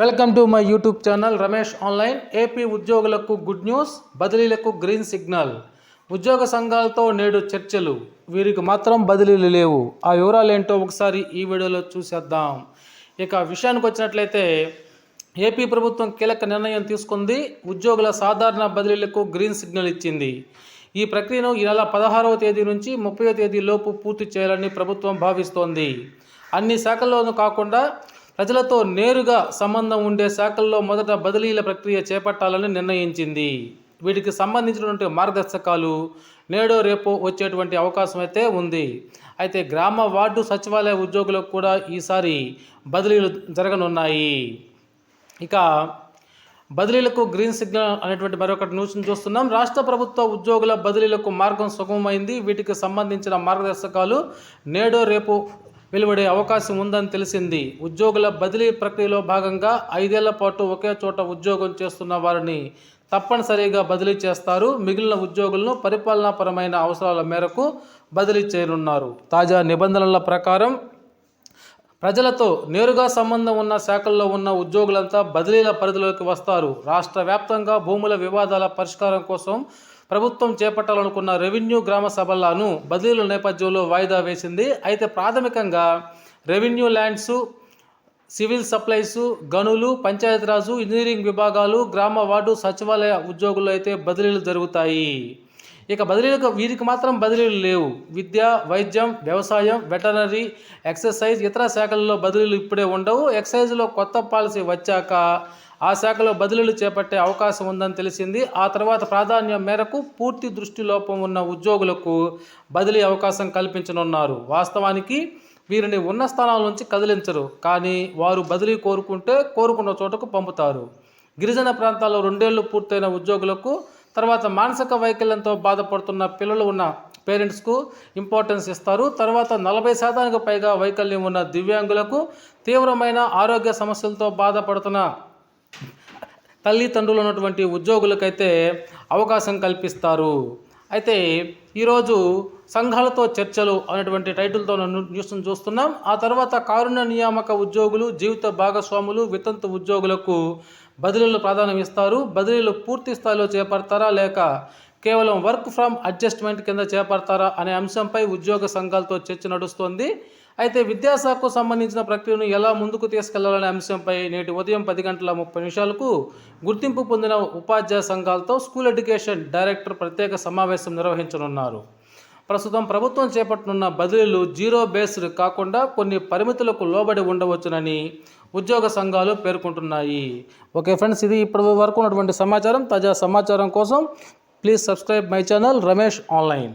Welcome to my YouTube channel Ramesh online. AP ఉద్యోగులకు good news బదిలీలకు green signal. ఉద్యోగ సంఘాలతో నేడు చర్చలు. వీరికి మాత్రం బదిలీలు లేవు. ఆ వివరాలు ఏంటో ఒకసారి ఈ వీడియోలో చూసేద్దాం. ఇక విషయానికి వచ్చినట్లయితే ఏపీ ప్రభుత్వం కీలక నిర్ణయం తీసుకుంది. ఉద్యోగుల సాధారణ బదిలీలకు గ్రీన్ సిగ్నల్ ఇచ్చింది. ఈ ప్రక్రియను ఈ నెల పదహారవ తేదీ నుంచి ముప్పై తేదీ లోపు పూర్తి చేయాలని ప్రభుత్వం భావిస్తోంది. అన్ని శాఖల్లోనూ కాకుండా ప్రజలతో నేరుగా సంబంధం ఉండే శాఖల్లో మొదట బదిలీల ప్రక్రియ చేపట్టాలని నిర్ణయించింది. వీటికి సంబంధించినటువంటి మార్గదర్శకాలు నేడో రేపో వచ్చేటువంటి అవకాశం అయితే ఉంది. అయితే గ్రామ వార్డు సచివాలయ ఉద్యోగులకు కూడా ఈసారి బదిలీలు జరగనున్నాయి. ఇక బదిలీలకు గ్రీన్ సిగ్నల్ అనేటువంటి మరొకటి న్యూస్ని చూస్తున్నాం. రాష్ట్ర ప్రభుత్వ ఉద్యోగుల బదిలీలకు మార్గం సుగమమైంది. వీటికి సంబంధించిన మార్గదర్శకాలు నేడో రేపు వెలువడే అవకాశం ఉందని తెలిసింది. ఉద్యోగుల బదిలీ ప్రక్రియలో భాగంగా ఐదేళ్ళ పాటు ఒకే చోట ఉద్యోగం చేస్తున్న వారిని తప్పనిసరిగా బదిలీ చేస్తారు. మిగిలిన ఉద్యోగులను పరిపాలనాపరమైన అవసరాల మేరకు బదిలీ చేయనున్నారు. తాజా నిబంధనల ప్రకారం ప్రజలతో నేరుగా సంబంధం ఉన్న శాఖల్లో ఉన్న ఉద్యోగులంతా బదిలీల పరిధిలోకి వస్తారు. రాష్ట్ర వ్యాప్తంగా భూముల వివాదాల పరిష్కారం కోసం ప్రభుత్వం చేపట్టాలనుకున్న రెవెన్యూ గ్రామ సభలను బదిలీల నేపథ్యంలో వాయిదా వేసింది. అయితే ప్రాథమికంగా రెవెన్యూ ల్యాండ్సు సివిల్ సప్లైసు గనులు పంచాయతీరాజు ఇంజనీరింగ్ విభాగాలు గ్రామ వార్డు సచివాలయ ఉద్యోగులు అయితే బదిలీలు జరుగుతాయి. ఇక బదిలీలకు వీరికి మాత్రం బదిలీలు లేవు. విద్య వైద్యం వ్యవసాయం వెటనరీ ఎక్సర్సైజ్ ఇతర శాఖల్లో బదిలీలు ఇప్పుడే ఉండవు. ఎక్సైజ్లో కొత్త పాలసీ వచ్చాక ఆ శాఖలో బదిలీలు చేపట్టే అవకాశం ఉందని తెలిసింది. ఆ తర్వాత ప్రాధాన్యం మేరకు పూర్తి దృష్టి లోపం ఉన్న ఉద్యోగులకు బదిలీ అవకాశం కల్పించనున్నారు. వాస్తవానికి వీరిని ఉన్న స్థానాల నుంచి కదిలించరు. కానీ వారు బదిలీ కోరుకుంటే కోరుకున్న చోటకు పంపుతారు. గిరిజన ప్రాంతాల్లో రెండేళ్ళు పూర్తయిన ఉద్యోగులకు తర్వాత మానసిక వైకల్యంతో బాధపడుతున్న పిల్లలు ఉన్న పేరెంట్స్కు ఇంపార్టెన్స్ ఇస్తారు. తర్వాత నలభై శాతానికి పైగా వైకల్యం ఉన్న దివ్యాంగులకు తీవ్రమైన ఆరోగ్య సమస్యలతో బాధపడుతున్న తల్లిదండ్రులు ఉన్నటువంటి ఉద్యోగులకైతే అవకాశం కల్పిస్తారు. అయితే ఈరోజు సంఘాలతో చర్చలు అనేటువంటి టైటిల్తో న్యూస్ను చూస్తున్నాం. ఆ తర్వాత కారుణ్య నియామక ఉద్యోగులు జీవిత భాగస్వాములు వితంతు ఉద్యోగులకు బదిలీలు ప్రాధాన్యం ఇస్తారు. బదిలీలు పూర్తి స్థాయిలో చేపడతారా లేక కేవలం వర్క్ ఫ్రమ్ అడ్జస్ట్మెంట్ కింద చేపడతారా అనే అంశంపై ఉద్యోగ సంఘాలతో చర్చ నడుస్తోంది. అయితే విద్యాశాఖకు సంబంధించిన ప్రక్రియను ఎలా ముందుకు తీసుకెళ్ళాలనే అంశంపై నేటి ఉదయం పది గంటల ముప్పై నిమిషాలకు గుర్తింపు పొందిన ఉపాధ్యాయ సంఘాలతో స్కూల్ ఎడ్యుకేషన్ డైరెక్టర్ ప్రత్యేక సమావేశం నిర్వహించనున్నారు. ప్రస్తుతం ప్రభుత్వం చేపట్టనున్న బదిలీలు జీరో బేస్డ్ కాకుండా కొన్ని పరిమితులకు లోబడి ఉండవచ్చునని ఉద్యోగ సంఘాలు పేర్కొంటున్నాయి. ఓకే ఫ్రెండ్స్ ఇది ఇప్పటి వరకు ఉన్నటువంటి సమాచారం. తాజా సమాచారం కోసం please subscribe my channel Ramesh online.